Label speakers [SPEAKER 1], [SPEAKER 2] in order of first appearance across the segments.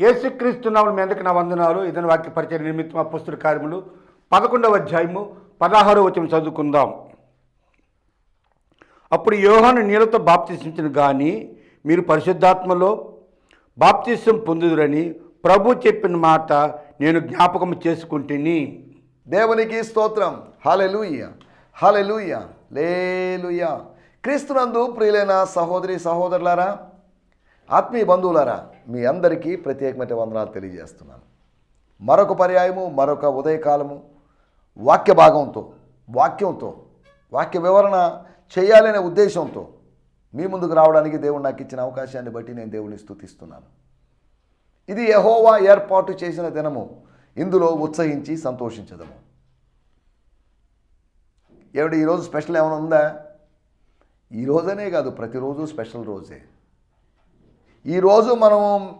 [SPEAKER 1] యేసుక్రీస్తు నామమున మీ అందరికి నా వందనాలు? ఇదని వాక్య పరిచయ నిమిత్తం అపుస్తుల కార్యములు పదకొండవ అధ్యాయము పదహారో వచనం చదువుకుందాం. అప్పుడు యోహాను నీళ్ళతో బాప్తిసించిన కానీ మీరు పరిశుద్ధాత్మలో బాప్తిసం పొందుదురని ప్రభు చెప్పిన మాట నేను జ్ఞాపకం చేసుకుంటుని.
[SPEAKER 2] దేవునికి స్తోత్రం. హాలెలూయ హాలెలూయ లేలుయ. క్రీస్తునందు ప్రియులైన సహోదరి సహోదరులారా ఆత్మీయ బంధువులారా మీ అందరికీ ప్రత్యేకమైన వందనాలు తెలియజేస్తున్నాను. మరొక పర్యాయము మరొక ఉదయకాలము వాక్య భాగంతో వాక్యంతో వాక్య వివరణ చేయాలనే ఉద్దేశంతో మీ ముందుకు రావడానికి దేవుడు నాకు ఇచ్చిన అవకాశాన్ని బట్టి నేను దేవుని స్థుతిస్తున్నాను. ఇది యహోవా ఏర్పాటు చేసిన దినము. ఇందులో ఉత్సహించి సంతోషించదము. ఏమిటి ఈరోజు స్పెషల్ ఏమైనా ఉందా? ఈ రోజనే కాదు ప్రతిరోజు స్పెషల్ రోజే. ఈరోజు మనం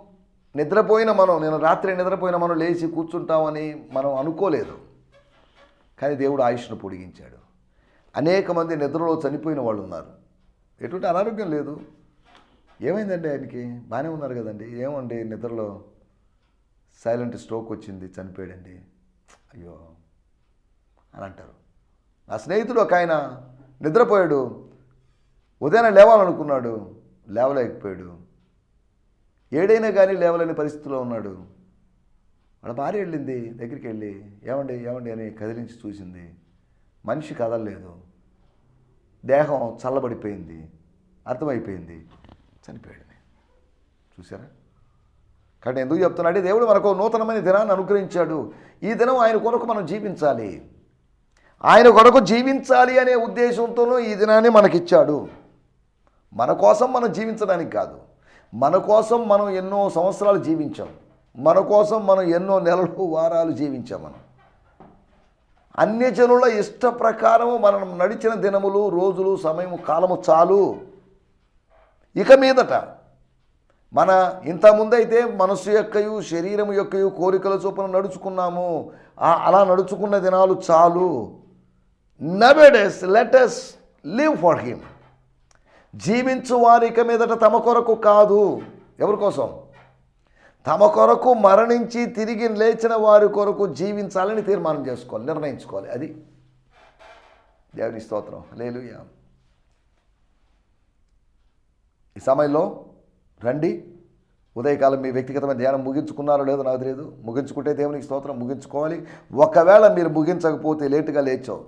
[SPEAKER 2] నిద్రపోయిన మనం నేను రాత్రి నిద్రపోయిన మనం లేచి కూర్చుంటామని మనం అనుకోలేదు. కానీ దేవుడు ఆయుష్ను పొడిగించాడు. అనేక మంది నిద్రలో చనిపోయిన వాళ్ళు ఉన్నారు. ఎటువంటి అనారోగ్యం లేదు. ఏమైందండి ఆయనకి? బాగానే ఉన్నారు కదండి. ఏమండి నిద్రలో సైలెంట్ స్ట్రోక్ వచ్చింది చనిపోయాడండి. అయ్యో అని అంటారు. నా స్నేహితుడు ఒక ఆయన నిద్రపోయాడు. ఉదయాన్నే లేవాలనుకున్నాడు. లేవలేకపోయాడు. ఏడైనా కానీ లేవలేని పరిస్థితిలో ఉన్నాడు. వాళ్ళ భార్య వెళ్ళింది దగ్గరికి వెళ్ళి ఏమండి ఏమండి అని కదిలించి చూసింది. మనిషి కదలలేదు. దేహం చల్లబడిపోయింది. అర్థమైపోయింది. చనిపోయాడు. చూసారా కానీ ఎందుకు చెప్తున్నాడు దేవుడు మనకు నూతనమైన దినాన్ని అనుగ్రహించాడు. ఈ దినం ఆయన కొరకు మనం జీవించాలి. ఆయన కొరకు జీవించాలి అనే ఉద్దేశంతోనూ ఈ దినాన్ని మనకిచ్చాడు. మన కోసం మనం జీవించడానికి కాదు. మన కోసం మనం ఎన్నో సంవత్సరాలు జీవించాం. మన కోసం మనం ఎన్నో నెలలు వారాలు జీవించాం మనం. అన్యజనుల ఇష్ట ప్రకారము మనం నడిచిన దినములు రోజులు సమయము కాలము చాలు. ఇక మీదట మన ఇంతకుముందైతే మనస్సు యొక్కయు శరీరం యొక్కయు కోరికల చొప్పున నడుచుకున్నాము. అలా నడుచుకున్న దినాలు చాలు. నబెడెస్ లెటెస్ లివ్ ఫర్ హిమ్ జీవించు వారిక మీదట తమ కొరకు కాదు. ఎవరి కోసం? తమ కొరకు మరణించి తిరిగి లేచిన వారి కొరకు జీవించాలని తీర్మానం చేసుకోవాలి నిర్ణయించుకోవాలి. అది దేవుని స్తోత్రం. లేలుయా ఈ సమయంలో రండి. ఉదయకాలం మీ వ్యక్తిగతమైన ధ్యానం ముగించుకున్నారో లేదో నాకు తెలియదు. ముగించుకుంటే దేవునికి స్తోత్రం ముగించుకోవాలి. ఒకవేళ మీరు ముగించకపోతే లేటుగా లేచో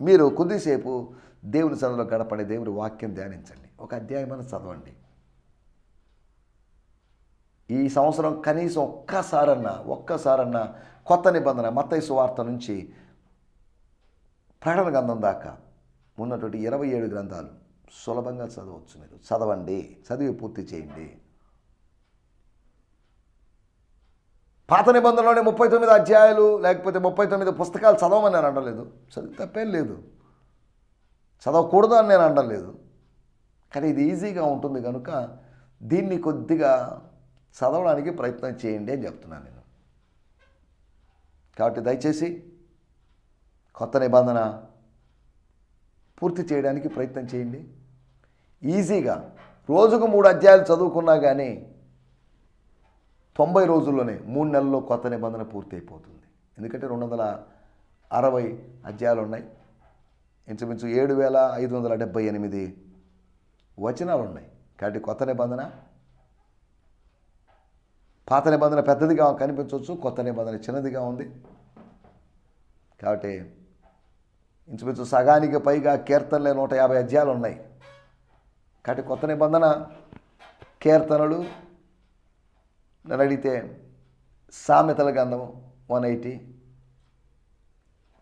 [SPEAKER 2] మీరు కొద్దిసేపు దేవుని సన్నిధిలో గడపండి దేవుని వాక్యం ధ్యానించండి. ఒక అధ్యాయమైన చదవండి. ఈ సంవత్సరం కనీసం ఒక్కసారన్నా ఒక్కసారన్నా కొత్త నిబంధన మత్తయి సువార్త నుంచి ప్రకటన గ్రంథం దాకా ఉన్నటువంటి ఇరవై ఏడు గ్రంథాలు సులభంగా చదవచ్చు మీరు. చదవండి చదివి పూర్తి చేయండి. పాత నిబంధనలోనే ముప్పై తొమ్మిది అధ్యాయాలు లేకపోతే ముప్పై తొమ్మిది పుస్తకాలు చదవమని నేను అనలేదు చదివి తప్పేం లేదు. చదవకూడదు అని నేను అనలేదు కానీ ఇది ఈజీగా ఉంటుంది కనుక దీన్ని కొద్దిగా చదవడానికి ప్రయత్నం చేయండి అని చెప్తున్నాను నేను. కాబట్టి దయచేసి కొత్త నిబంధన పూర్తి చేయడానికి ప్రయత్నం చేయండి. ఈజీగా రోజుకు మూడు అధ్యాయాలు చదువుకున్నా కానీ తొంభై రోజుల్లోనే మూడు నెలల్లో కొత్త నిబంధన పూర్తి అయిపోతుంది ఎందుకంటే రెండు వందల అరవై అధ్యాయాలు ఉన్నాయి. ఇంచుమించు ఏడు వేల ఐదు వందల డెబ్బై ఎనిమిది వచనాలు ఉన్నాయి. కాబట్టి కొత్త నిబంధన పాత నిబంధన పెద్దదిగా కనిపించవచ్చు కొత్త నిబంధన చిన్నదిగా ఉంది. కాబట్టి ఇంచుమించు సగానికి పైగా కీర్తనలే నూట యాభై అధ్యాయాలు ఉన్నాయి. కాబట్టి కొత్త నిబంధన కీర్తనలు నన్ను అడిగితే సామెతల గ్రంథము వన్ ఎయిటీ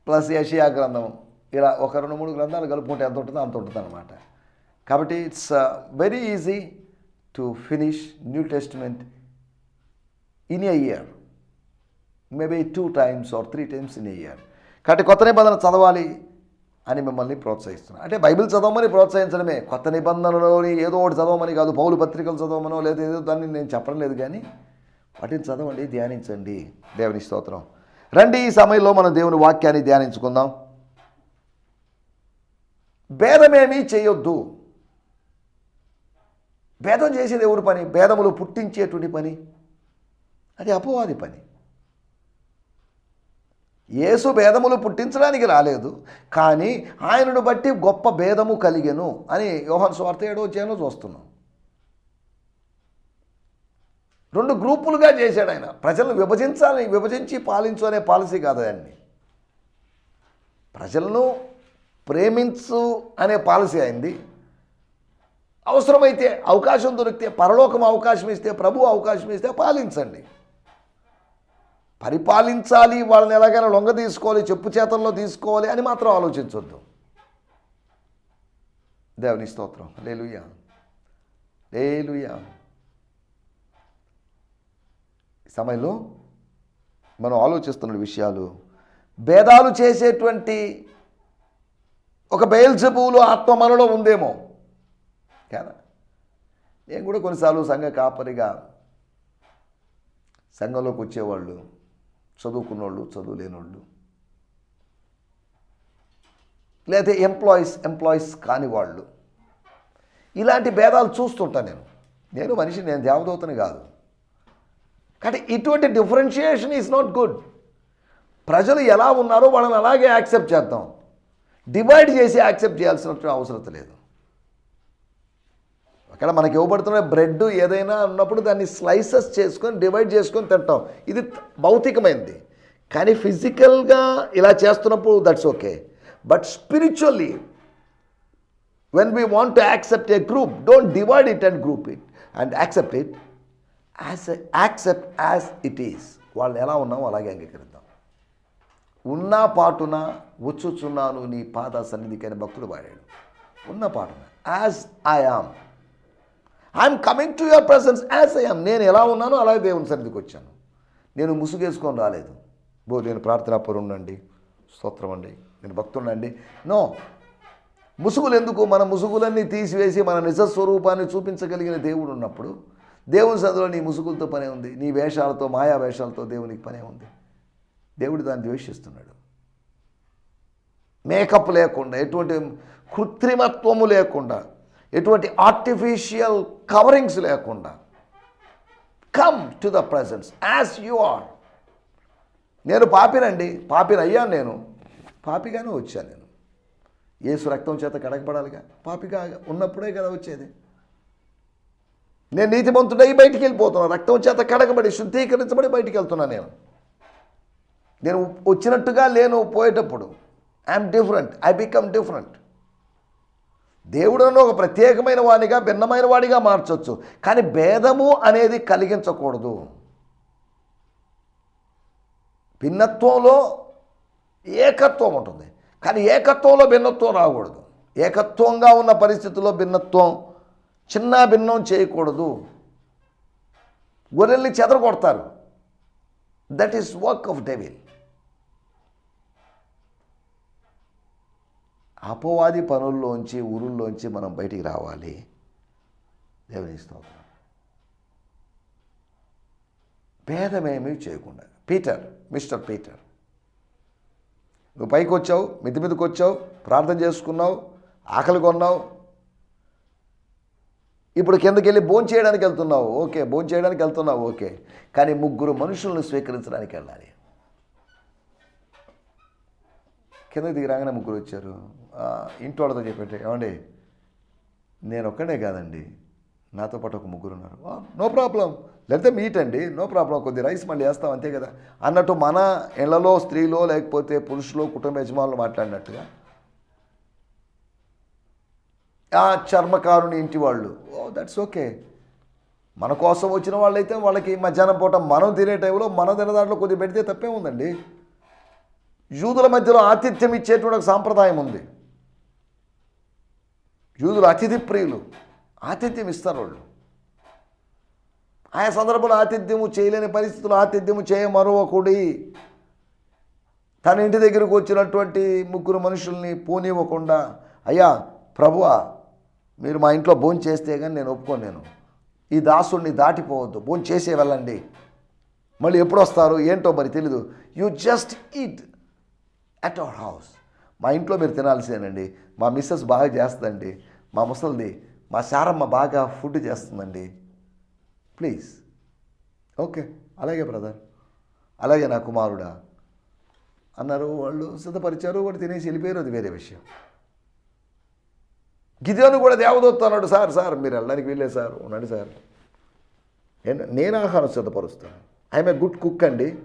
[SPEAKER 2] ప్లస్ యషియా గ్రంథం ఇలా ఒక రెండు మూడు గ్రంథాలు కలుపుకుంటే ఎంత ఉంటుందో అంత ఉంటుంది అనమాట కాబట్టి it's very easy to finish New Testament in a year maybe two times or three times in a year కాబట్టి కొత్త నిబంధన చదవాలి అని మిమ్మల్ని ప్రోత్సహిస్తున్నాను అంటే బైబిల్ చదవమని ప్రోత్సహించడమే. కొత్త నిబంధనలోని ఏదో ఒకటి చదవమని కాదు. పౌలు పత్రికలు చదవమనో లేదా ఏదో దాన్ని నేను చెప్పడం లేదు కానీ వాటిని చదవండి ధ్యానించండి. దేవుని స్తోత్రం. రండి ఈ సమయంలో మనం దేవుని వాక్యాన్ని ధ్యానించుకుందాం. భేదమేమీ చేయొద్దు. భేదం చేసేది ఎవరు పని భేదములు పుట్టించేటువంటి పని. అది అపవాది పని. యేసు భేదములు పుట్టించడానికి రాలేదు కానీ ఆయనను బట్టి గొప్ప భేదము కలిగెను అని యోహన్ స్వార్థ ఏడో చేయను చూస్తున్నాం. రెండు గ్రూపులుగా చేశాడు ఆయన. ప్రజలను విభజించాలి విభజించి పాలించు అనే పాలసీ కాదు ఆయన్ని. ప్రజలను ప్రేమించు అనే పాలసీ అయింది. అవసరమైతే అవకాశం దొరికితే పరలోకం అవకాశం ఇస్తే ప్రభు అవకాశం ఇస్తే పాలించండి. పరిపాలించాలి వాళ్ళని ఎలాగైనా లొంగ తీసుకోవాలి చెప్పు చేతల్లో తీసుకోవాలి అని మాత్రం ఆలోచించొద్దు. దేవుని స్తోత్రం. లేలుయా లేలుయా ఈ సమయంలో మనం ఆలోచిస్తున్న విషయాలు భేదాలు చేసేటువంటి ఒక బయల్జబువులు ఆత్మ మనలో ఉందేమో. కదా? నేను కూడా కొన్నిసార్లు సంఘ కాపరిగా సంఘంలోకి వచ్చేవాళ్ళు చదువుకున్నోళ్ళు చదువు లేనోళ్ళు లేకపోతే ఎంప్లాయీస్ ఎంప్లాయీస్ కాని వాళ్ళు. ఇలాంటి భేదాలు చూస్తుంటా నేను. నేను మనిషి నేను దేవదూతని కాదు. కానీ ఇటువంటి డిఫరెన్షియేషన్ ఈజ్ నాట్ గుడ్ ప్రజలు ఎలా ఉన్నారో వాళ్ళని అలాగే యాక్సెప్ట్ చేద్దాం. డివైడ్ చేసి యాక్సెప్ట్ చేయాల్సిన అవసరం లేదు. అక్కడ మనకి ఇవ్వబడుతున్న బ్రెడ్ ఏదైనా ఉన్నప్పుడు దాన్ని స్లైసెస్ చేసుకొని డివైడ్ చేసుకొని తింటాం. ఇది భౌతికమైంది. కానీ ఫిజికల్గా ఇలా చేస్తున్నప్పుడు that's okay. But spiritually when we want to accept a group don't divide it and group it and accept it as accept as it is వాళ్ళు ఎలా ఉన్నామో అలాగే అంగీకరిద్దాం ఉన్న పాటున వచ్చుచున్నాను నీ పాద సన్నిధికైన భక్తుడు పాడాడు. ఉన్న పాటున. As I am I'm coming to your presence as I am నేను ఎలా ఉన్నానో అలాగే దేవుని సన్నిధికి వచ్చాను. నేను ముసుగేసుకొని రాలేదు. బో నేను ప్రార్థనాపరుండండి స్తోత్రం అండి. నేను భక్తుండండి నో ముసుగులు ఎందుకు? మన ముసుగులన్నీ తీసివేసి మన నిజ స్వరూపాన్ని చూపించగలిగిన దేవుడు ఉన్నప్పుడు దేవుని సదులో నీ ముసుగులతో పనే ఉంది. నీ వేషాలతో మాయా వేషాలతో దేవునికి పనే ఉంది. దేవుడు దాన్ని ద్వేషిస్తున్నాడు. మేకప్ లేకుండా ఎటువంటి కృత్రిమత్వము లేకుండా ఎటువంటి ఆర్టిఫిషియల్ కవరింగ్స్ లేకుండా come to the presence as you are నేను పాపినండి పాపిని అయ్యాను నేను. పాపిగానే వచ్చాను నేను. ఏసు రక్తం చేత కడగబడాలిగా. పాపిగా ఉన్నప్పుడే కదా వచ్చేది. నేను నీతిమంతుడై బయటికి వెళ్ళిపోతున్నాను రక్తం చేత కడగబడి శుద్ధీకరించబడి బయటికి వెళ్తున్నాను నేను. నేను వచ్చినట్టుగా లేను పోయేటప్పుడు. I'm different I become different దేవుడను ఒక ప్రత్యేకమైన వాడిగా భిన్నమైన వాడిగా మార్చవచ్చు కానీ భేదము అనేది కలిగించకూడదు. భిన్నత్వంలో ఏకత్వం ఉంటుంది. కానీ ఏకత్వంలో భిన్నత్వం రాకూడదు. ఏకత్వంగా ఉన్న పరిస్థితుల్లో భిన్నత్వం చిన్న భిన్నం చేయకూడదు. గొర్రెల్ని చెదరగొడతారు. That is work of devil అపవాది పనుల్లోంచి ఊరుల్లోంచి మనం బయటికి రావాలి. దేవుని స్తోత్రం. భేదమేమీ చేయకుండా. Peter mister Peter. నువ్వు పైకి వచ్చావు మిద్ది మీదకి వచ్చావు ప్రార్థన చేసుకున్నావు ఆకలి కొన్నావు. ఇప్పుడు కిందకి వెళ్ళి భోజనం చేయడానికి వెళ్తున్నావు. ఓకే భోజనం చేయడానికి వెళ్తున్నావు. ఓకే. కానీ ముగ్గురు మనుషులను స్వీకరించడానికి వెళ్ళాలి. కిందకి దిగిరాగానే ముగ్గురు వచ్చారు. ఆ, ఇంటి వాళ్ళతో చెప్పేట ఏమండి నేను ఒక్కడే కాదండి నాతో పాటు ఒక ముగ్గురు ఉన్నారు. నో ప్రాబ్లం లేకపోతే మీట్ అండి నో ప్రాబ్లం కొద్ది రైస్ మళ్ళీ వేస్తాం అంతే కదా. అన్నట్టు మన ఇళ్ళలో స్త్రీలో లేకపోతే పురుషులు కుటుంబ యజమానులు మాట్లాడినట్టుగా ఆ చర్మకారుని ఇంటి వాళ్ళు ఓ దట్స్ ఓకే మన కోసం వచ్చిన వాళ్ళైతే వాళ్ళకి మధ్యాహ్నం పూట మనం తినే టైంలో మనం తినే దాంట్లో కొద్దిగా పెడితే తప్పే ఉందండి యూదుల మధ్యలో ఆతిథ్యం ఇచ్చేటువంటి ఒక సాంప్రదాయం ఉంది. యూదులు అతిథి ప్రియులు ఆతిథ్యం ఇస్తారు వాళ్ళు. ఆయా సందర్భంలో ఆతిథ్యము చేయలేని పరిస్థితులు ఆతిథ్యము చేయమరవకూడి తన ఇంటి దగ్గరకు వచ్చినటువంటి ముగ్గురు మనుషుల్ని పోనివ్వకుండా అయ్యా ప్రభువా మీరు మా ఇంట్లో భోజనం చేస్తే కానీ నేను ఒప్పుకోను నేను. ఈ దాసుడిని దాటిపోవద్దు. భోజనం చేసే వెళ్ళండి. మళ్ళీ ఎప్పుడు వస్తారు? ఏంటో మరి తెలీదు. You just eat at our house మా ఇంట్లో మీరు తినాల్సిందేనండి మా మిస్సెస్ బాగా చేస్తుందండి. మా ముసలిది మా శారమ్మ బాగా ఫుడ్ చేస్తుందండి. ప్లీజ్ ఓకే అలాగే బ్రదర్ అలాగే నా కుమారుడా. అన్నారు వాళ్ళు సిద్ధపరిచారు వాడు తినేసి వెళ్ళిపోయారు. అది వేరే విషయం. గిదేను కూడా దేవదూత అన్నాడు సార్ సార్ మీరు వెళ్ళడానికి వీళ్ళే సార్. ఉండండి సార్. నేను ఆహారం సిద్ధపరుస్తాను. ఐఎమ్ ఏ గుడ్ కుక్ అండి.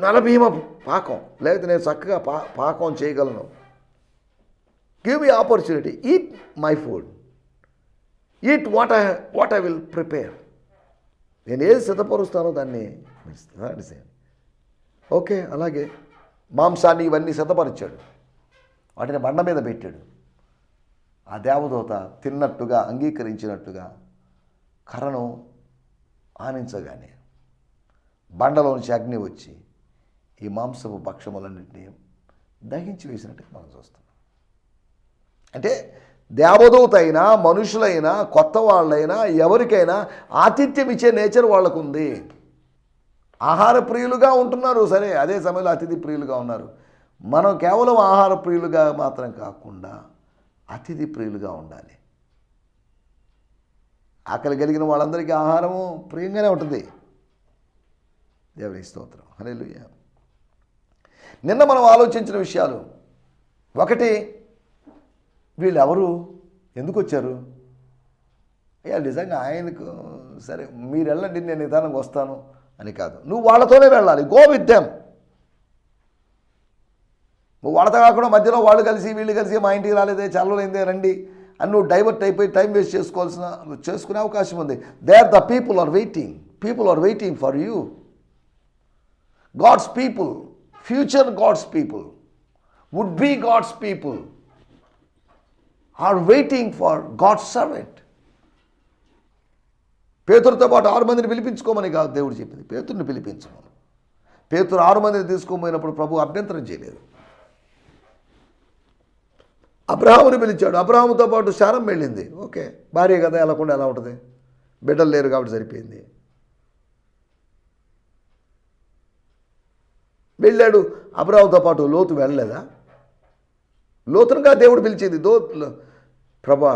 [SPEAKER 2] నలభీమ పాకం. లేకపోతే నేను చక్కగా పా పాకం చేయగలను. Give me opportunity eat my food eat what I what I will prepare నేను ఏది సిద్ధపరుస్తానో దాన్ని మీరు ఓకే అలాగే మాంసాన్ని ఇవన్నీ సిద్ధపరిచాడు. వాటిని బండ మీద పెట్టాడు. ఆ దేవదూత తిన్నట్టుగా అంగీకరించినట్టుగా కర్రను ఆనించగానే బండలో నుంచి అగ్ని వచ్చి ఈ మాంసపు పక్షములన్నింటినీ దహించి వేసినట్టు మనం చూస్తున్నాం అంటే దేవదూత అయినా మనుషులైనా కొత్త వాళ్ళైనా ఎవరికైనా ఆతిథ్యం ఇచ్చే నేచర్ వాళ్ళకు ఉంది ఆహార ప్రియులుగా ఉంటున్నారు సరే అదే సమయంలో అతిథి ప్రియులుగా ఉన్నారు. మనం కేవలం ఆహార ప్రియులుగా మాత్రం కాకుండా అతిథి ప్రియులుగా ఉండాలి. ఆకలి కలిగిన వాళ్ళందరికీ ఆహారము ప్రియంగానే ఉంటుంది. దేవుని స్తోత్రం. హల్లెలూయా. నిన్న మనం ఆలోచించిన విషయాలు. ఒకటి వీళ్ళు ఎవరు ఎందుకు వచ్చారు? అయ్యా నిజంగా ఆయనకు సరే మీరు వెళ్ళండి నేను నిదానంగా వస్తాను అని కాదు. నువ్వు వాళ్ళతోనే వెళ్ళాలి. గో విత్ దెమ్ నువ్వు వాళ్ళతో కాకుండా మధ్యలో వాళ్ళు కలిసి వీళ్ళు కలిసి మా ఇంటికి రాలేదే చల్లలేదే రండి అని నువ్వు డైవర్ట్ అయిపోయి టైం వేస్ట్ చేసుకోవాల్సిన చేసుకునే అవకాశం ఉంది. They are the people are waiting people are waiting for you God's people future God's people would be God's people are waiting for God's servant పేతురుతో పాటు ఆరు మందిని పిలిపించుకోమని కాదు దేవుడు చెప్పింది. పేతుడిని పిలిపించమని. పేతురు ఆరు మందిని తీసుకోబోయినప్పుడు ప్రభు అభ్యంతరం చేయలేదు. అబ్రహాముని పిలిచాడు. అబ్రహాముతో పాటు శారం వెళ్ళింది. ఓకే భార్య కదా వెళ్ళకుండా ఎలా ఉంటుంది. బిడ్డలు లేరు కాబట్టి సరిపోయింది. వెళ్ళాడు అబ్రహాముతో పాటు లోతు వెళ్ళలేదా? లోతునుగా దేవుడు పిలిచింది దో ప్రభా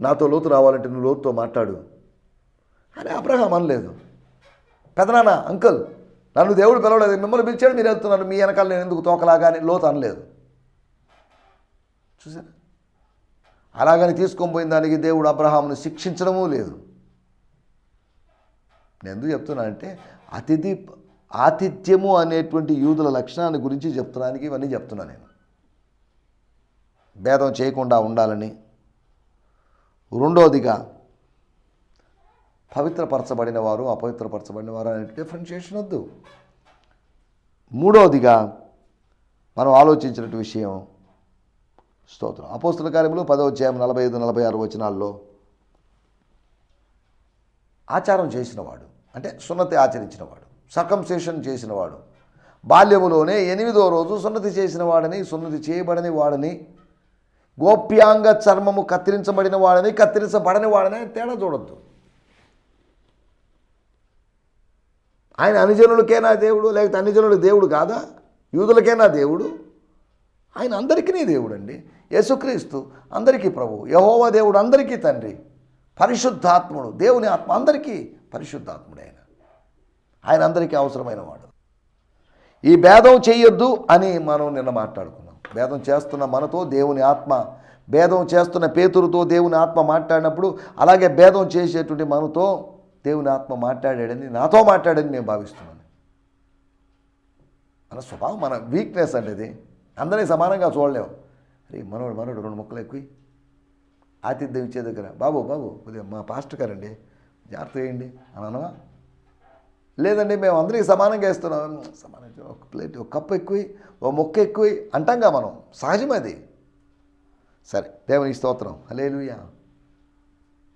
[SPEAKER 2] నాతో లోతు రావాలంటే నువ్వు లోతుతో మాట్లాడు. అని అబ్రహాం అనలేదు. పెదనాన్న అంకుల్ నన్ను దేవుడు పిలవలేదు మిమ్మల్ని పిలిచాడు మీరు వెళ్తున్నారు మీ వెనకాల నేను ఎందుకు తోకలాగా అని లోతు అనలేదు. చూసారా అలాగని తీసుకొని పోయిన దానికి దేవుడు అబ్రహాంను శిక్షించడమూ లేదు. నేను ఎందుకు చెప్తున్నా అంటే అతిథి ఆతిథ్యము అనేటువంటి యూదుల లక్షణాన్ని గురించి చెప్తున్నానికి ఇవన్నీ చెప్తున్నా నేను. భేదం చేయకుండా ఉండాలని. రెండోదిగా పవిత్రపరచబడిన వారు అపవిత్రపరచబడిన వారు అనే డిఫరెన్షియేషన్ వద్దు. మూడవదిగా మనం ఆలోచించినట్టు విషయం స్తోత్రం. అపోస్తుల కార్యములు పదో అధ్యాయం నలభై ఐదు నలభై ఆరు వచనాల్లో ఆచారం చేసినవాడు అంటే సున్నతి ఆచరించినవాడు. సర్కంసేషన్ చేసినవాడు. బాల్యములోనే ఎనిమిదో రోజు సున్నతి చేసిన వాడని సున్నతి చేయబడని వాడని గోప్యాంగ చర్మము కత్తిరించబడిన వాడని కత్తిరించబడని వాడని తేడా చూడొద్దు. ఆయన అనుజనులకేనా దేవుడు? లేకపోతే అనుజనులకు దేవుడు కాదా? యూదులకేనా దేవుడు? ఆయన అందరికీ దేవుడు అండి యేసుక్రీస్తు అందరికీ ప్రభు యహోవా దేవుడు అందరికీ తండ్రి పరిశుద్ధాత్ముడు దేవుని ఆత్మ అందరికీ పరిశుద్ధాత్ముడు ఆయన ఆయన అందరికీ అవసరమైన వాడు ఈ భేదం చేయొద్దు అని మనం నిన్న మాట్లాడుకున్నాం. భేదం చేస్తున్న మనతో దేవుని ఆత్మ భేదం చేస్తున్న పేతురుతో దేవుని ఆత్మ మాట్లాడినప్పుడు అలాగే భేదం చేసేటువంటి మనతో దేవుని ఆత్మ మాట్లాడాడని నాతో మాట్లాడని నేను భావిస్తున్నాను. మన స్వభావం మన వీక్నెస్ అండి ఇది అందరినీ సమానంగా చూడలేము అరే మనోడు మనోడు రెండు ముక్కలు ఎక్కువ. ఆతిథ్యం ఇచ్చే దగ్గర బాబు బాబు ఉదయం మా పాస్టర్ గారండి జాగ్రత్త వేయండి అని అనవా లేదండి మేము అందరికీ సమానంగా ఇస్తున్నాం సమానం ఒక ప్లేట్ ఒక కప్పు ఎక్కువ ఓ మొక్క ఎక్కువ అంటాంగా మనం. సహజం అది. సరే దేవునికి స్తోత్రం. హలేలుయా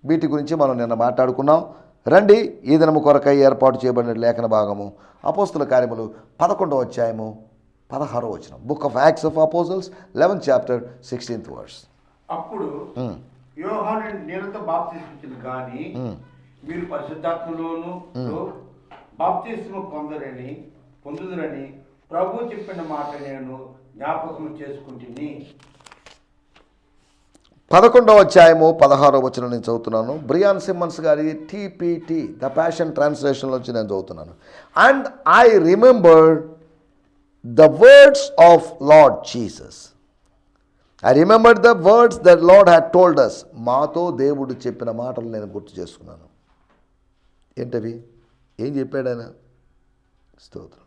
[SPEAKER 2] వీటి గురించి మనం నిన్న మాట్లాడుకున్నాం. రండి ఈ దినము కొరకై ఏర్పాటు చేయబడిన లేఖన భాగము అపోస్తుల కార్యములు పదకొండవ అధ్యాయము పదహారో వచనం. Book of acts of apostles eleventh chapter sixteenth verse
[SPEAKER 1] అప్పుడు యోహాను నీళ్ళతో బాప్తిస్మించిన కానీ మీరు పరిశుద్ధాత్మలోను బాప్తిస్మ పొందరని పొందుదురని ప్రభు చెప్పిన మాట నేను జ్ఞాపకం చేసుకుంటుని.
[SPEAKER 2] పదకొండవ అధ్యాయము పదహారవ వచ్చిన నేను చదువుతున్నాను. బ్రియాన్ సిమ్మన్స్ గారి టీపీటీ ద ప్యాషన్ ట్రాన్స్లేషన్లో వచ్చి నేను చదువుతున్నాను. And I remember the words of Lord Jesus I remember the words the Lord had told us మాతో దేవుడు చెప్పిన మాటలు నేను గుర్తు చేసుకున్నాను. ఏంటవి? ఏం చెప్పాడు ఆయన? స్తోత్రం.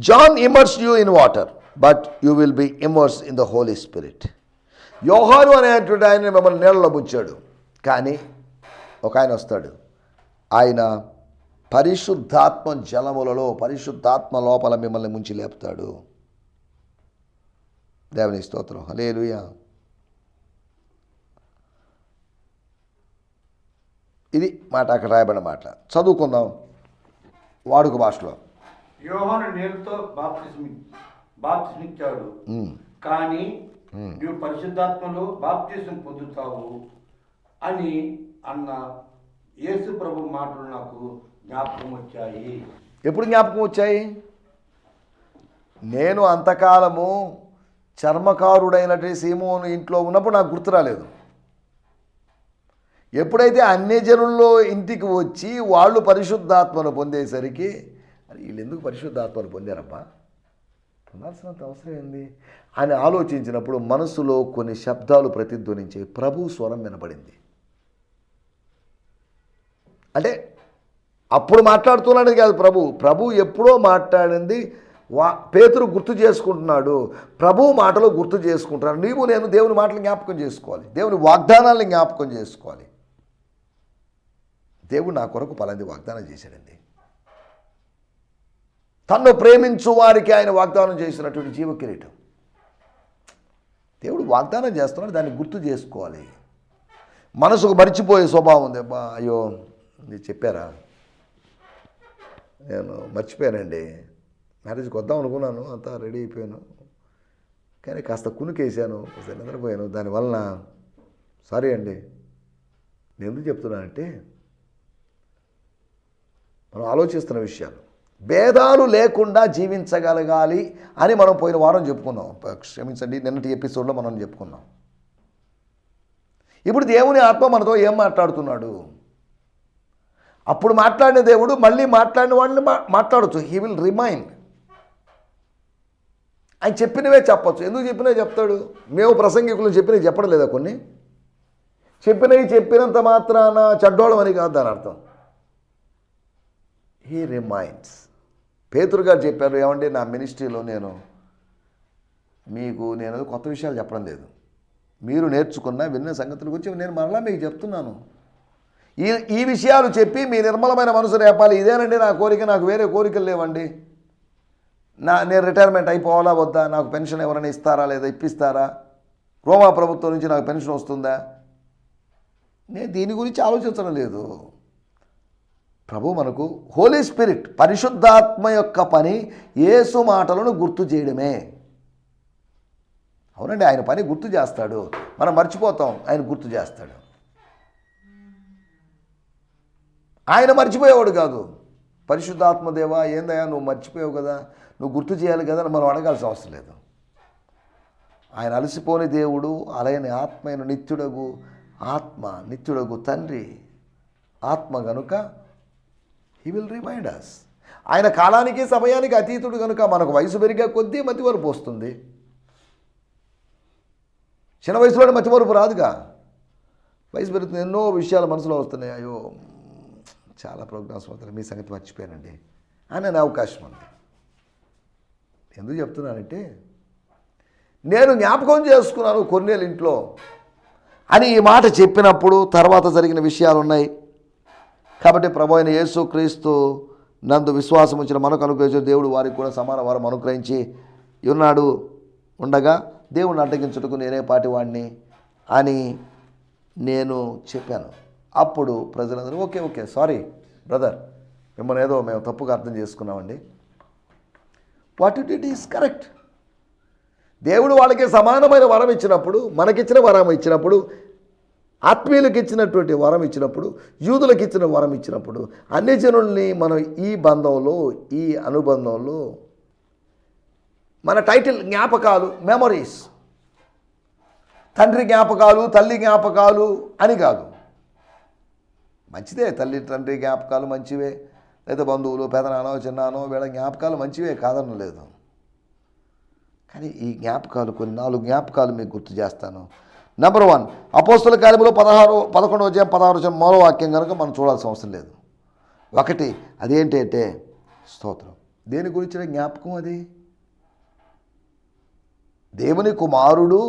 [SPEAKER 2] John immerse you in water but you will be immerse in the holy spirit Yohanu అనేటువంటి ఆయన మిమ్మల్ని నీళ్ళలో ముంచాడు. కానీ ఒక ఆయన వస్తాడు. ఆయన పరిశుద్ధాత్మ జలములలో పరిశుద్ధాత్మ లోపల మిమ్మల్ని ముంచి లేపుతాడు. దేవుని స్తోత్రం. హలేలుయా ఇది మాట అక్కడ రాయబడిన మాట. చదువుకుందాం. వాడుక భాషలో.
[SPEAKER 1] యోహాను నీళ్ళతో బాప్తిస్మి బాప్తిస్మిచ్చాడు. కానీ నువ్వు పరిశుద్ధాత్మలో బాప్తిసం పొందుతావు అని అన్న యేసు ప్రభు మాటలు నాకు జ్ఞాపకం వచ్చాయి.
[SPEAKER 2] ఎప్పుడు జ్ఞాపకం వచ్చాయి? నేను అంతకాలము చర్మకారుడైనటువంటి సీమోను ఇంట్లో ఉన్నప్పుడు నాకు గుర్తు రాలేదు. ఎప్పుడైతే అన్ని జనుల్లో ఇంటికి వచ్చి వాళ్ళు పరిశుద్ధాత్మను పొందేసరికి వీళ్ళు ఎందుకు పరిశుద్ధాత్మను పొందారబ్బా? పొందాల్సినంత అవసరం ఏంది? అని ఆలోచించినప్పుడు మనసులో కొన్ని శబ్దాలు ప్రతిధ్వనించే ప్రభు స్వరం వినపడింది అంటే అప్పుడు మాట్లాడుతున్నాడు కాదు ప్రభు. ప్రభు ఎప్పుడో మాట్లాడింది వా పేతురు గుర్తు చేసుకుంటున్నాడు. ప్రభు మాటలు గుర్తు చేసుకుంటున్నాడు. నీవు నేను దేవుని మాటలు జ్ఞాపకం చేసుకోవాలి. దేవుని వాగ్దానాలను జ్ఞాపకం చేసుకోవాలి. దేవుడు నా కొరకు పలాంది వాగ్దానం చేశాడండి. తన్ను ప్రేమించు వారికి ఆయన వాగ్దానం చేసినటువంటి జీవ కిరీటం దేవుడు వాగ్దానం చేస్తున్నాడు దాన్ని గుర్తు చేసుకోవాలి. మనసుకు మర్చిపోయే స్వభావం ఉంది. అబ్బా అయ్యో మీరు చెప్పారా? నేను మర్చిపోయానండి. మ్యారేజ్కి వద్దాం అనుకున్నాను అంతా రెడీ అయిపోయాను. కానీ కాస్త కునుకేసాను నిద్రపోయాను. దానివలన సారీ అండి నేను ఎందుకు చెప్తున్నానంటే మనం ఆలోచిస్తున్న విషయాలు. భేదాలు లేకుండా జీవించగలగాలి అని మనం పోయిన వారం చెప్పుకున్నాం. క్షమించండి నిన్నటి ఎపిసోడ్లో మనం చెప్పుకున్నాం. ఇప్పుడు దేవుని ఆత్మ మనతో ఏం మాట్లాడుతున్నాడు? అప్పుడు మాట్లాడిన దేవుడు మళ్ళీ మాట్లాడిన వాడిని మా మాట్లాడచ్చు. హీ విల్ రిమైండ్ ఆయన చెప్పినవే చెప్పచ్చు. ఎందుకు చెప్పినా చెప్తాడు? మేము ప్రసంగికులు చెప్పినవి చెప్పడం లేదా కొన్ని? చెప్పినవి చెప్పినంత మాత్రాన చెడ్డోళం అని కాదు దాని అర్థం. హీ రిమైండ్స్ పేతురు గారు చెప్పారు ఏమంటే నా మినిస్ట్రీలో నేను మీకు నేను కొత్త విషయాలు చెప్పడం లేదు. మీరు నేర్చుకున్న విన్న సంగతుల గురించి నేను మరలా మీకు చెప్తున్నాను. ఈ ఈ విషయాలు చెప్పి మీ నిర్మలమైన మనసు రేపాలి. ఇదేనండి నా కోరిక నాకు వేరే కోరికలు లేవండి. నా నేను రిటైర్మెంట్ అయిపోవాలా వద్దా? నాకు పెన్షన్ ఎవరైనా ఇస్తారా లేదా? ఇప్పిస్తారా? రోమా ప్రభుత్వం నుంచి నాకు పెన్షన్ వస్తుందా? నేను దీని గురించి ఆలోచించడం లేదు. ప్రభు మనకు హోలీ స్పిరిట్ పరిశుద్ధాత్మ యొక్క పని యేసు మాటలను గుర్తు చేయడమే. అవునండి ఆయన పని గుర్తు చేస్తాడు. మనం మర్చిపోతాం ఆయన గుర్తు చేస్తాడు. ఆయన మర్చిపోయేవాడు కాదు. పరిశుద్ధాత్మదేవా ఏందయ్యా నువ్వు మర్చిపోయావు కదా నువ్వు గుర్తు చేయాలి కదా అని మనం అడగాల్సిన అవసరం లేదు. ఆయన అలసిపోని దేవుడు అలయని ఆత్మైన నిత్యుడగు ఆత్మ నిత్యుడగు తండ్రి ఆత్మ గనుక హీ విల్ రిమైండ్ అస్ ఆయన కాలానికి సమయానికి అతీతుడు కనుక మనకు వయసు పెరిగే కొద్దీ మతివరపు వస్తుంది. చిన్న వయసులోనే మతివరపు రాదుగా. వయసు పెరుగుతుంది ఎన్నో విషయాలు మనసులో వస్తున్నాయి. అయ్యో చాలా ప్రోగ్రామ్స్ అవుతాయి మీ సంగతి మర్చిపోయానండి. అని అనే అవకాశం ఉంది. ఎందుకు చెప్తున్నానంటే నేను జ్ఞాపకం చేసుకున్నాను కొన్నేళ్ళ ఇంట్లో. అని ఈ మాట చెప్పినప్పుడు తర్వాత జరిగిన విషయాలు ఉన్నాయి. కాబట్టి ప్రభు అయిన యేసు క్రీస్తు నందు విశ్వాసం ఉంచిన మనకు అనుగ్రహించిన దేవుడు వారికి కూడా సమాన వారం అనుగ్రహించి ఉన్నాడు ఉండగా దేవుడిని అడ్డగించుటకు నేనే పాటి వాడిని అని నేను చెప్పాను. అప్పుడు ప్రజలందరూ ఓకే ఓకే సారీ బ్రదర్ మిమ్మల్ని ఏదో మేము తప్పుగా అర్థం చేసుకున్నామండి. What it is correct? దేవుడు వాళ్ళకి సమానమైన వరం ఇచ్చినప్పుడు మనకిచ్చిన వరం ఇచ్చినప్పుడు ఆత్మీయులకు ఇచ్చినటువంటి వరం ఇచ్చినప్పుడు యూదులకు ఇచ్చిన వరం ఇచ్చినప్పుడు అన్ని జనుల్ని మనం ఈ బంధంలో ఈ అనుబంధంలో మన టైటిల్ జ్ఞాపకాలు మెమరీస్. తండ్రి జ్ఞాపకాలు తల్లి జ్ఞాపకాలు అని కాదు. మంచిదే తల్లి తండ్రి జ్ఞాపకాలు మంచివే. లేదా బంధువులు పెదనానో చిన్నానో వీళ్ళ జ్ఞాపకాలు మంచివే కాదనలేదు కానీ ఈ జ్ఞాపకాలు కొన్ని నాలుగు జ్ఞాపకాలు మీకు గుర్తు చేస్తాను. నెంబర్ వన్ అపోస్తుల కార్యములో పదహారు పదకొండవ అధ్యాయం పదహారు వచ్చిన మూడో వాక్యం కనుక మనం చూడాల్సిన అవసరం లేదు. ఒకటి అదేంటి అంటే స్తోత్రం. దేని గురించిన జ్ఞాపకం అది? దేవుని కుమారుడు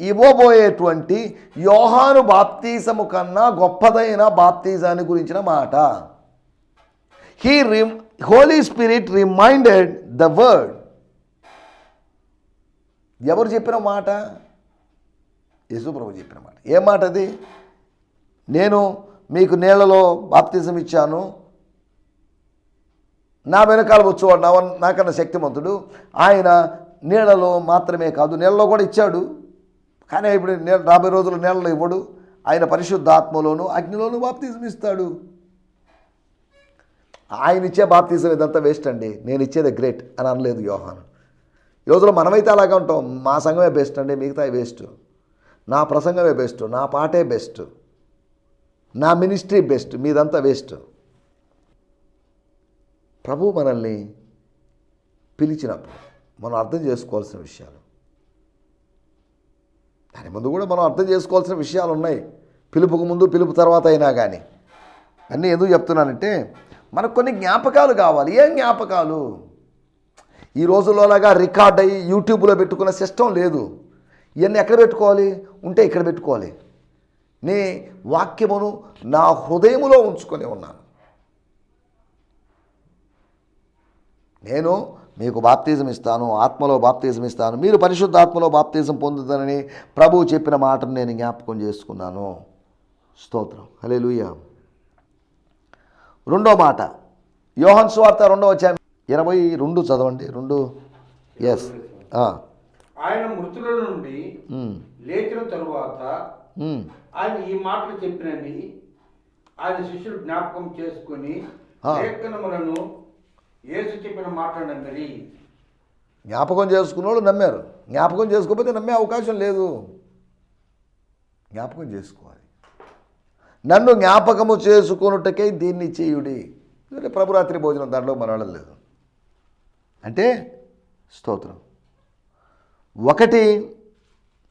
[SPEAKER 2] ఇవ్వబోయేటువంటి యోహాను బాప్తీసము కన్నా గొప్పదైన బాప్తీజాన్ని గురించిన మాట. He rim holy spirit reminded the word ఎవరు చెప్పిన మాట? యేసుప్రభు చెప్పిన మాట ఏ మాట అది? నేను మీకు నీళ్ళలో బాప్తిజం ఇచ్చాను. నా వెనకాల వచ్చేవాడు నా నాకన్నా శక్తిమంతుడు. ఆయన నీళ్ళలో మాత్రమే కాదు నీళ్ళలో కూడా ఇచ్చాడు. కానీ ఇప్పుడు నీళ్ళ రాబోయే రోజులు నీళ్ళలో ఇవ్వడు. ఆయన పరిశుద్ధాత్మలోను అగ్నిలోను బాప్తిజం ఇస్తాడు. ఆయన ఇచ్చే బాప్తిజం ఇదంతా వేస్ట్ అండి. నేను ఇచ్చేది గ్రేట్ అని అనలేదు యోహాను. ఈ రోజులో మనమైతే అలాగే ఉంటాం. మా సంఘమే బెస్ట్ అండి మిగతా వేస్ట్. నా ప్రసంగమే బెస్ట్ నా పాటే బెస్ట్ నా మినిస్ట్రీ బెస్ట్ మీదంతా వేస్ట్. ప్రభు మనల్ని పిలిచినప్పుడు మనం అర్థం చేసుకోవాల్సిన విషయాలు. దాని ముందు కూడా మనం అర్థం చేసుకోవాల్సిన విషయాలు ఉన్నాయి. పిలుపుకు ముందు పిలుపు తర్వాత అయినా కానీ అన్నీ ఎందుకు చెప్తున్నానంటే మనకు కొన్ని జ్ఞాపకాలు కావాలి. ఏం జ్ఞాపకాలు? ఈ రోజుల్లోలాగా రికార్డ్ అయ్యి యూట్యూబ్లో పెట్టుకున్న సిస్టమ్ లేదు. ఇవన్నీ ఎక్కడ పెట్టుకోవాలి? ఉంటే ఇక్కడ పెట్టుకోవాలి. నీ వాక్యమును నా హృదయములో ఉంచుకొని ఉన్నాను. నేను మీకు బాప్తిజం ఇస్తాను ఆత్మలో బాప్తిజం ఇస్తాను మీరు పరిశుద్ధ ఆత్మలో బాప్తిజం పొందుతానని ప్రభువు చెప్పిన మాటను నేను జ్ఞాపకం చేసుకున్నాను. స్తోత్రం. హలే రెండో మాట. యోహన్ స్వార్త రెండో వచ్చా ఇరవై రెండు చదవండి. రెండు. ఎస్
[SPEAKER 1] ఆయన మృతుల నుండి లేచిన తరువాత ఆయన ఈ మాటలు చెప్పినని ఆయన శిష్యులు జ్ఞాపకం చేసుకొని
[SPEAKER 2] ఆ.
[SPEAKER 1] లేఖనములను యేసు చెప్పిన మాటలందరి
[SPEAKER 2] జ్ఞాపకం చేసుకున్నోళ్ళు నమ్మారు. జ్ఞాపకం చేసుకోకపోతే నమ్మే అవకాశం లేదు. జ్ఞాపకం చేసుకోవాలి. నన్ను జ్ఞాపకము చేసుకొనుటకై దీన్ని చేయుడి. అంటే ప్రభురాత్రి భోజనం దాంట్లో మనడం లేదు. అంటే స్తోత్రం. ఒకటి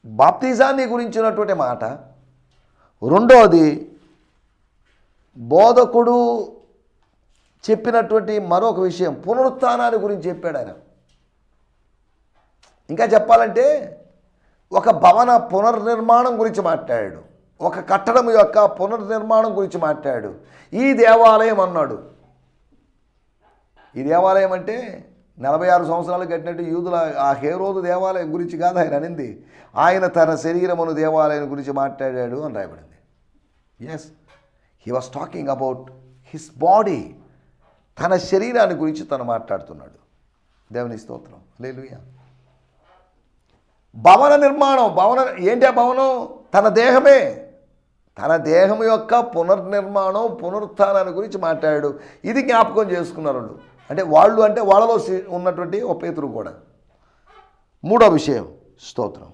[SPEAKER 2] బాప్తిజాన్ని గురించినటువంటి మాట. రెండవది బోధకుడు చెప్పినటువంటి మరొక విషయం పునరుత్థానాన్ని గురించి చెప్పాడు ఆయన. ఇంకా చెప్పాలంటే ఒక భవన పునర్నిర్మాణం గురించి మాట్లాడాడు. ఒక కట్టడం యొక్క పునర్నిర్మాణం గురించి మాట్లాడాడు. ఈ దేవాలయం అన్నాడు. ఈ దేవాలయం అంటే నలభై ఆరు సంవత్సరాలు కట్టినట్టు యూదుల ఆ హేరోదు దేవాలయం గురించి కాదు ఆయన అనింది. ఆయన తన శరీరమును దేవాలయం గురించి మాట్లాడాడు అని రాయబడింది. Yes he was talking about his body తన శరీరాన్ని గురించి తను మాట్లాడుతున్నాడు. దేవుని స్తోత్రం. లేలుయా భవన నిర్మాణం భవన ఏంటి ఆ భవనం? తన దేహమే. తన దేహం యొక్క పునర్నిర్మాణం పునరుత్థానాన్ని గురించి మాట్లాడాడు. ఇది జ్ఞాపకం చేసుకున్నారు అంటే వాళ్ళు అంటే వాళ్ళలో ఉన్నటువంటి ఒక పేతురు కూడా. మూడో విషయం స్తోత్రం.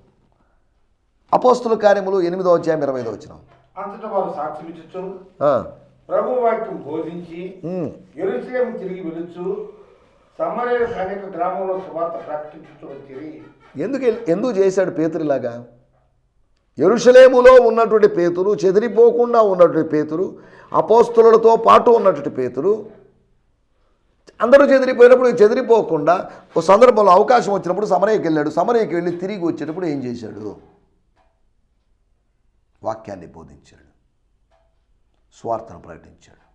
[SPEAKER 2] అపోస్తుల కార్యములు ఎనిమిదో అధ్యాయం ఇరవై ఐదో వచ్చిన
[SPEAKER 1] అంతటా వారు సాక్ష్యం ఇచ్చు ప్రభు వాక్యం బోధించి ఎరుసలేం తిరిగి వెలుచు సమరయ అనేక గ్రామంలో సువార్త ప్రకటించుతూ వచ్చిరి.
[SPEAKER 2] ఎందుకు ఎందుకు చేశాడు పేతురులాగా ఎరుషలేములో ఉన్నటువంటి పేతురు చెదిరిపోకుండా ఉన్నటువంటి పేతురు అపోస్తులతో పాటు ఉన్నటువంటి పేతురు అందరూ చెదిరిపోయినప్పుడు చెదిరిపోకుండా ఒక సందర్భంలో అవకాశం వచ్చినప్పుడు సమరయ్యకి వెళ్ళాడు. సమరయ్యకి వెళ్ళి తిరిగి వచ్చేటప్పుడు ఏం చేశాడు? వాక్యాన్ని బోధించాడు. స్వార్థను ప్రకటించాడు.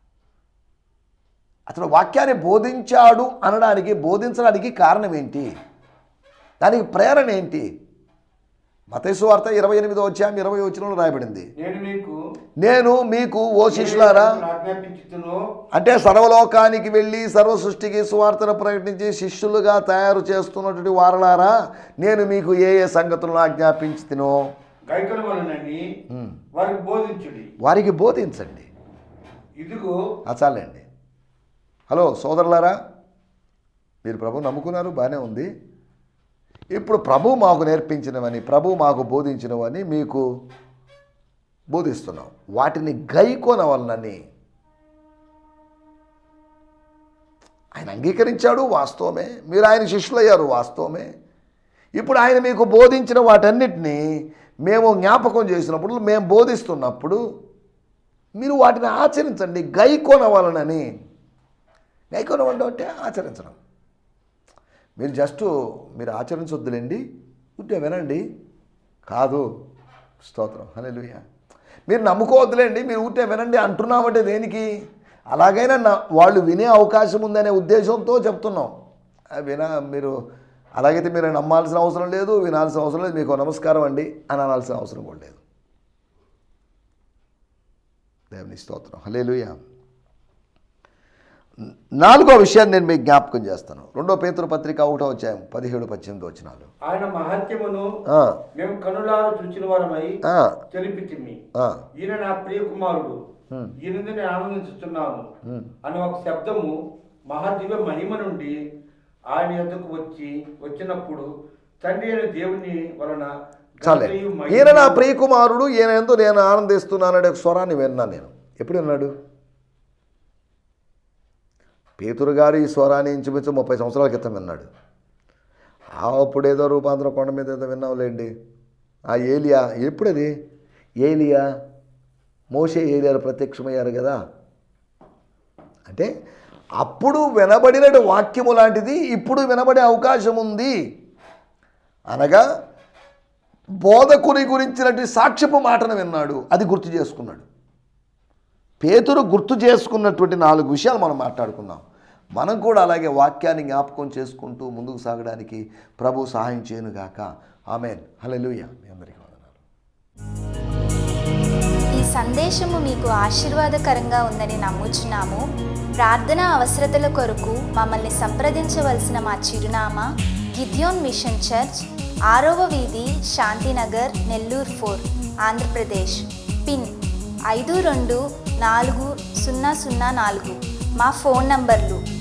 [SPEAKER 2] అతను వాక్యాన్ని బోధించాడు అనడానికి బోధించడానికి కారణం ఏంటి? దానికి ప్రేరణ ఏంటి? మతేసు వార్త ఇరవై ఎనిమిదో వచ్చాం ఇరవై వచ్చిన రాయబడింది.
[SPEAKER 1] నేను మీకు
[SPEAKER 2] ఓ శిష్యులారా అంటే సర్వలోకానికి వెళ్ళి సర్వ సృష్టికి సువార్తను ప్రకటించి శిష్యులుగా తయారు చేస్తున్నటువంటి వారలారా నేను మీకు ఏ ఏ సంగతులను ఆజ్ఞాపించుతునో?
[SPEAKER 1] వారికి బోధించుడి.
[SPEAKER 2] వారికి బోధించండి.
[SPEAKER 1] ఇదిగో
[SPEAKER 2] చాలండి. హలో సోదరులారా మీరు ప్రభు నమ్ముకున్నారు బాగానే ఉంది. ఇప్పుడు ప్రభు మాకు నేర్పించినవని ప్రభు మాకు బోధించినవని మీకు బోధిస్తున్నాం. వాటిని గైకోనవలనని ఆయన అంగీకరించాడు వాస్తవమే. మీరు ఆయన శిష్యులయ్యారు వాస్తవమే. ఇప్పుడు ఆయన మీకు బోధించిన వాటన్నిటినీ మేము జ్ఞాపకం చేసినప్పుడు మేము బోధిస్తున్నప్పుడు మీరు వాటిని ఆచరించండి. గైకోనవలనని. గైకోనవడం అంటే ఆచరించడం. మీరు జస్ట్ మీరు ఆచరించొద్దులేండి ఉంటే వినండి. కాదు. స్తోత్రం. హల్లెలూయా. మీరు నమ్ముకోవద్దులేండి మీరు ఉంటే వినండి అంటున్నామంటే దేనికి? అలాగైనా వాళ్ళు వినే అవకాశం ఉందనే ఉద్దేశంతో చెప్తున్నాం. వినా మీరు అలాగైతే మీరు నమ్మాల్సిన అవసరం లేదు వినాల్సిన అవసరం లేదు మీకు నమస్కారం అండి అని అనాల్సిన అవసరం కూడా లేదు. దేవుని స్తోత్రం. హల్లెలూయా. నాలుగో విషయాన్ని నేను మీకు జ్ఞాపకం చేస్తాను. రెండో పేతురు పత్రిక ఒకటో వచ్చాయం పదిహేడు పద్దెనిమిది వచ్చినాలు
[SPEAKER 1] ఆయన మహత్యమును మేము కనులారు చూచిన వారమై తెలిపితిమి. ఈయన నా ప్రియ కుమారుడు ఈయన నేను ఆనందించుతున్నాను అని ఒక శబ్దము మహాదివ్య మహిమ నుండి ఆయన యొద్దకు వచ్చి వచ్చినప్పుడు తండ్రి అయిన దేవుని వలన
[SPEAKER 2] చాలే. ఈయన నా ప్రియ కుమారుడు ఈయన ఎంతో నేను ఆనందిస్తున్నాననే స్వరాన్ని విన్నాను నేను. ఎప్పుడు విన్నాడు? పేతురు గారు ఈ స్వరాన్ని ఇంచుమించు ముప్పై సంవత్సరాల క్రితం విన్నాడు. ఆ అప్పుడేదో రూపాంతరం కొండ మీద ఏదో విన్నావులేండి. ఆ ఏలియా ఎప్పుడది? ఏలియా మోసే ఏలియాలు ప్రత్యక్షమయ్యారు కదా. అంటే అప్పుడు వినబడిన వాక్యము లాంటిది ఇప్పుడు వినబడే అవకాశం ఉంది. అనగా బోధకుని గురించినటువంటి సాక్ష్యపు మాటను విన్నాడు అది గుర్తు చేసుకున్నాడు. పేతురు గుర్తు చేసుకున్నటువంటి నాలుగు విషయాలు మనం మాట్లాడుకుందాం. మనం కూడా అలాగే వాక్యాన్ని జ్ఞాపకం చేసుకుంటూ ముందుకు సాగడానికి ప్రభు సహాయం చేయనుగాక. ఆమెన్. హలెలుయ మీ అందరికీ వందనాలు.
[SPEAKER 3] ఈ సందేశము మీకు ఆశీర్వాదకరంగా ఉందని నమ్ముచున్నాము. ప్రార్థన అవసరతల కొరకు మమ్మల్ని సంప్రదించవలసిన మా చిరునామా గిద్యోన్ మిషన్ చర్చ్ ఆరవ వీధి శాంతినగర్ నెల్లూరు ఫోర్ ఆంధ్రప్రదేశ్. పిన్ ఐదు రెండు నాలుగు సున్నా సున్నా నాలుగు. మా ఫోన్ నంబర్లు